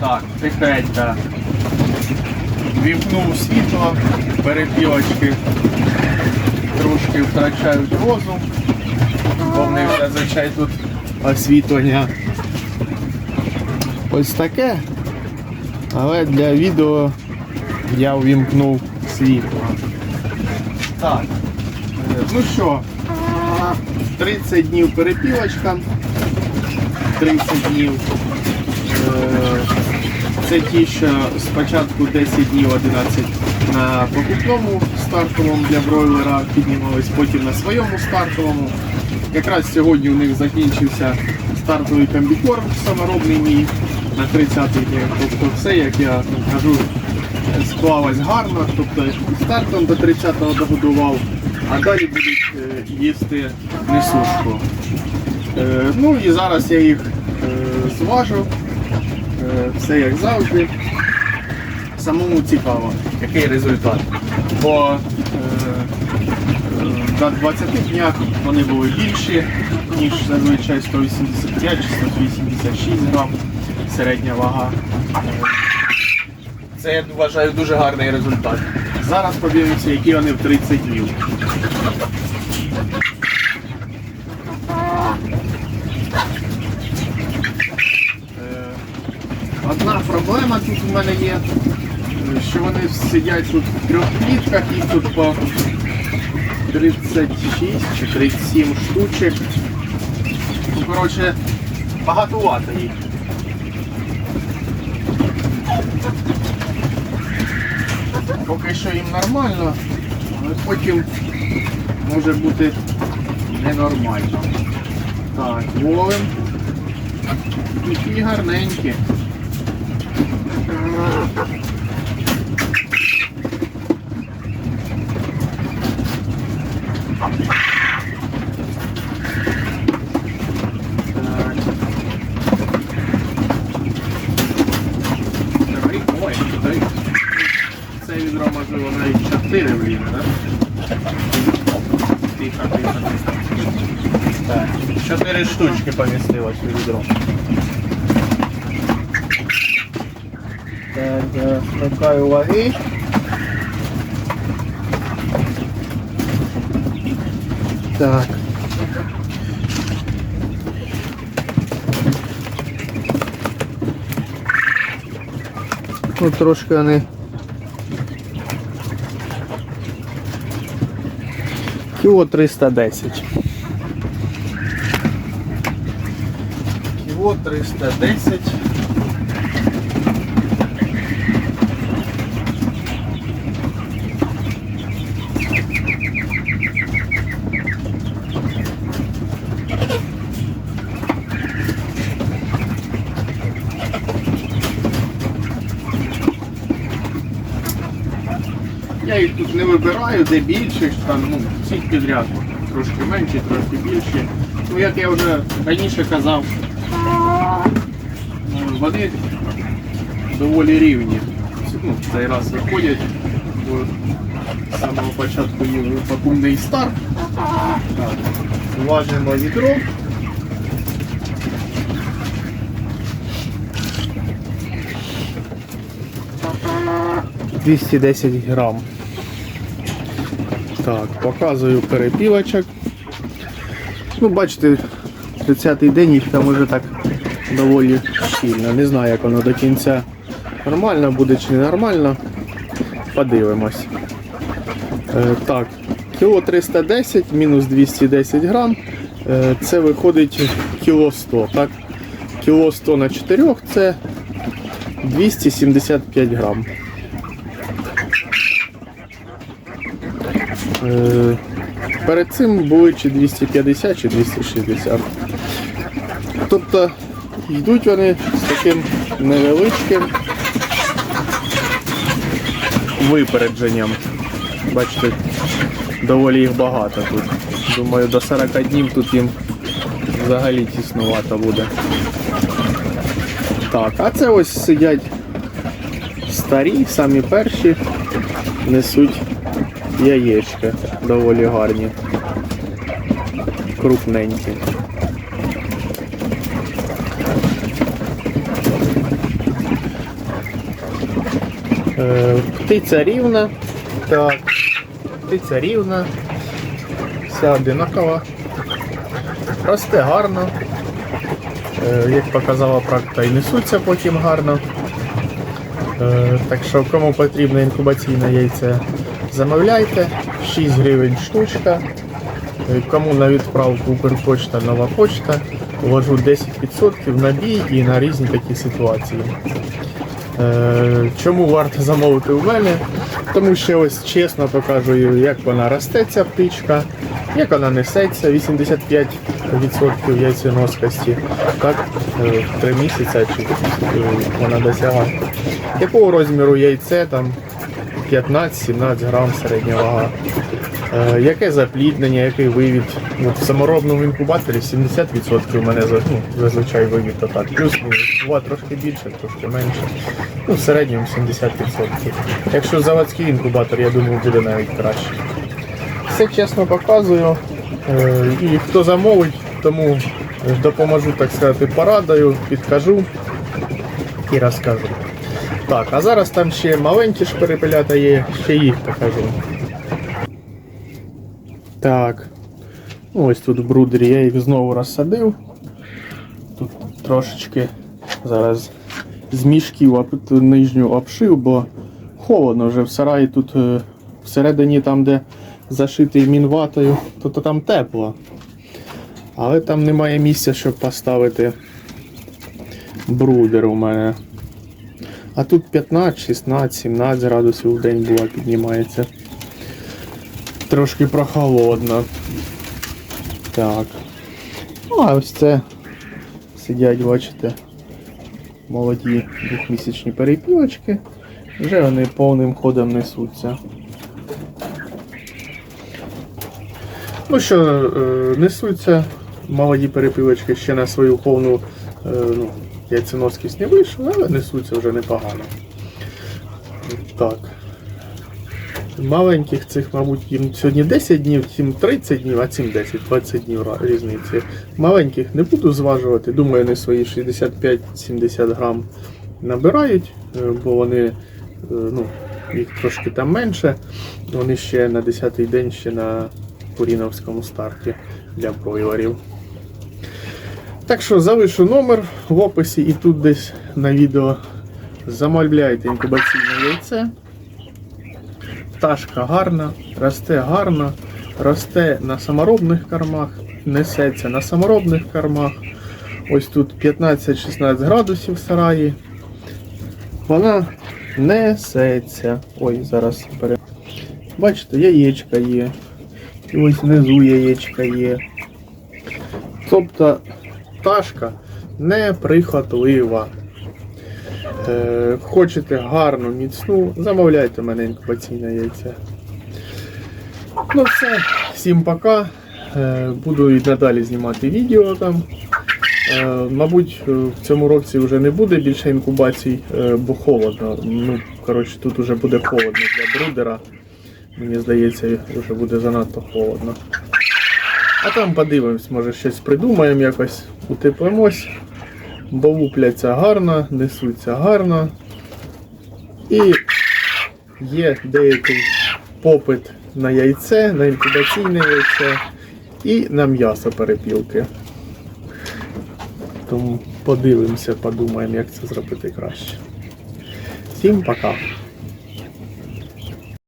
Так, тихенько. Вімкнув світло, перепілочки трошки втрачають розум, бо в зазвичай тут освітлення. Ось таке. Але для відео я увімкнув світло. Так. Ну що, 30 днів перепілочка. 30 днів. Це ті, що спочатку 10 днів 11 на покупному стартовому для бройлера піднімались, потім на своєму стартовому. Якраз сьогодні у них закінчився стартовий комбікорм саморобний мій на 30-й день. Тобто все, як я кажу, склалось гарно. Тобто стартом до 30-го догодував, а далі будуть е, їсти несушку. Е, Ну і зараз я їх е, зважу. Е, Все як завжди. Самому цікаво, який результат. Бо е, е, на 20 днях вони були більші, ніж зазвичай 185 чи 186 грам середня вага. Це я вважаю дуже гарний результат. Зараз подивимося, які вони в 30 днів. Е, Одна проблема тут у мене є, що вони сидять тут в трьох клітках, їх тут по 36 чи 37 штучок. Ну, коротше, багатувато їх. Поки що їм нормально, але потім може бути ненормально. Так, ловим. Такі гарненькі. Це відро можливо навіть чотири влізе, так? Тихо, тихо, тихо. Так, чотири штучки помістилось у відро. Так, зараз вмикаю ваги. Так. Ну, трошки вони. Кіло 310. Кіло 310. Тут не вибираю, де більше, там, ну, всіх підряд. Трошки менші, трошки більші. Ну, як я вже раніше казав, ну, вони доволі рівні. Ну, цей раз виходять. З самого початку їв вакуумний старт. Так. Важимо відро. Двісті десять грам. Так, показую перепілочок. Ну, бачите, 30-й день їх там уже так доволі щільно. Не знаю, як воно до кінця нормально буде чи не нормально. Подивимось. Е, так, кіло 310 мінус 210 грам. Е, це виходить кіло 100. Так? Кіло 100 на 4 це 275 грам. Перед цим були чи 250, чи 260. Тобто йдуть вони з таким невеличким випередженням. Бачите, доволі їх багато тут. Думаю, до 40 днів тут їм взагалі тіснувато буде. Так, а це ось сидять старі, самі перші, несуть яєчка доволі гарні, крупненькі. Е, птиця рівна, так, птиця рівна, вся одинакова, росте гарно, е, як показала практика, і несуться потім гарно. Е, так що кому потрібно інкубаційне яйце, замовляйте. 6 гривень штучка. Е, Кому на відправку Укрпочта, нова почта, ввожу 10% на бій і на різні такі ситуації. Е, Чому варто замовити у мене? Тому що ось чесно покажу, як вона росте, ця птичка, як вона несеться, 85% яйценоскості, так, е, в 3 місяці чи е, вона досягає. Якого розміру яйце, там 15-17 грам середня вага. Е, яке запліднення, який вивід. От в саморобному інкубаторі 70% у мене ну, зазвичай вивід то так. Плюс-мінус. Буває трошки більше, трошки менше. Ну, в середньому 70%. Якщо заводський інкубатор, я думаю, буде навіть краще. Все чесно показую. Е, І хто замовить, тому допоможу, так сказати, порадою, підкажу і розкажу. Так, а зараз там ще маленькі шперепелята є, ще їх покажу. Так. Ось тут в брудері я їх знову розсадив. Тут трошечки зараз з мішків нижню обшив, бо холодно вже в сараї тут е, всередині там, де зашитий мінватою, то, то там тепло. Але там немає місця, щоб поставити брудер у мене. А тут 15, 16, 17 градусів в день була піднімається. Трошки прохолодно. Так. Ну, а ось це сидять, бачите, молоді двохмісячні перепілочки. Вже вони повним ходом несуться. Ну що, е, несуться молоді перепілочки ще на свою повну е, ну, яйценоскість не вийшли, але несуться вже непогано. Так. Маленьких цих, мабуть, їм сьогодні 10 днів, цим 30 днів, а цим 10, 20 днів різниці. Маленьких не буду зважувати. Думаю, вони свої 65-70 грам набирають, е, бо вони, е, ну, їх трошки там менше. Вони ще на 10-й день ще на Куріновському старті для бройлерів. Так що залишу номер в описі і тут десь на відео замовляйте інкубаційне яйце. Пташка гарна, росте гарно, росте на саморобних кормах, несеться на саморобних кормах. Ось тут 15-16 градусів в сараї. Вона несеться. Ой, зараз пере... Бачите, яєчка є. І ось внизу яєчка є. Тобто пташка неприхотлива. Е, хочете гарну, міцну, замовляйте мене інкубаційне яйце. Ну все, всім пока. Е, буду і надалі знімати відео там. Е, мабуть, е, в цьому році вже не буде більше інкубацій, е, бо холодно. Ну, коротше, тут вже буде холодно для брудера. Мені здається, вже буде занадто холодно. А там подивимось, може щось придумаємо якось, утеплимось. Бо лупляться гарно, несуться гарно. І є деякий попит на яйце, на інкубаційне яйце і на м'ясо перепілки. Тому подивимося, подумаємо, як це зробити краще. Всім пока!